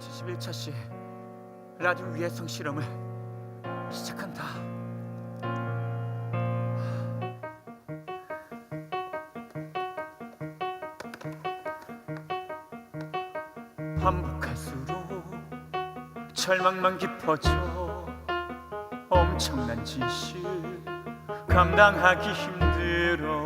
271차 시 라디오 위해성 실험을 시작한다. 반복할수록 절망만 깊어져 엄청난 진실 감당하기 힘들어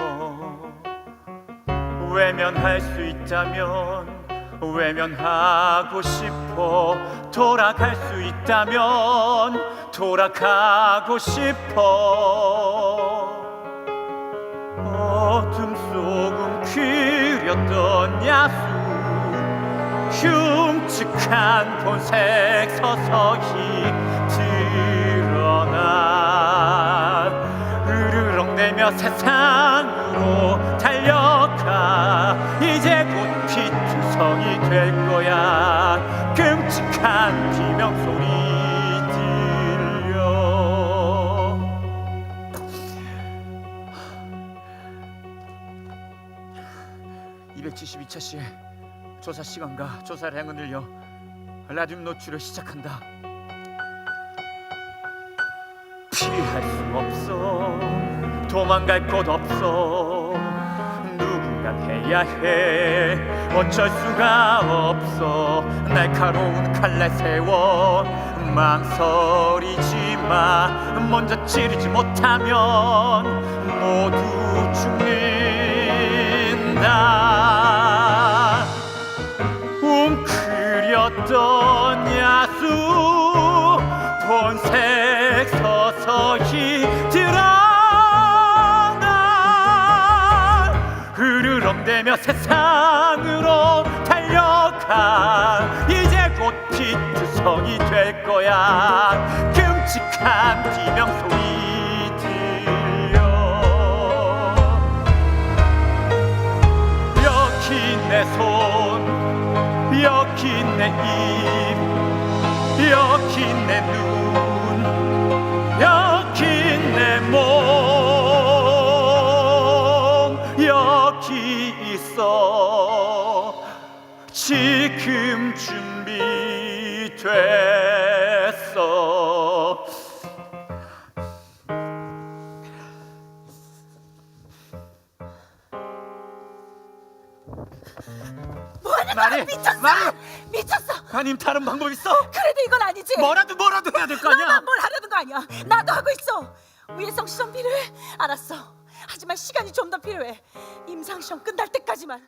외면할 수 있다면 외면하고 싶어 돌아갈 수 있다면 돌아가고 싶어. 어둠 속은 그렸던 야수 흉측한 본색 서서히 드러나. 으르렁대며 세상으로 이제 곧 피투성이 될 거야. 끔찍한 비명 소리 들려. 272차 시 조사 시간과 조사량을 늘려 라듐 노출을 시작한다. 피할 수 없어. 도망갈 곳 없어 해야 해. 어쩔 수가 없어. 날카로운 칼날 세워. 망설이지 마. 먼저 찌르지 못하면 모두 죽는다 흐르렁대며 세상으로 달려가. 이제 곧 피투성이 될 거야. 끔찍한 비명소리 들려. 여기 내 손, 여기 내 입, 여기 내 눈, 지금 준비됐어. 뭐하는 거야? 미쳤어! 말이. 미쳤어! 아님 다른 방법 있어? 그래도 이건 아니지? 뭐라도 뭐라도 해야 될 거 아니야? 너만 뭘 하려는 거 아니야? 나도 하고 있어! 위해성 시험 필요해? 알았어. 하지만 시간이 좀 더 필요해. 임상 시험 끝날 때까지만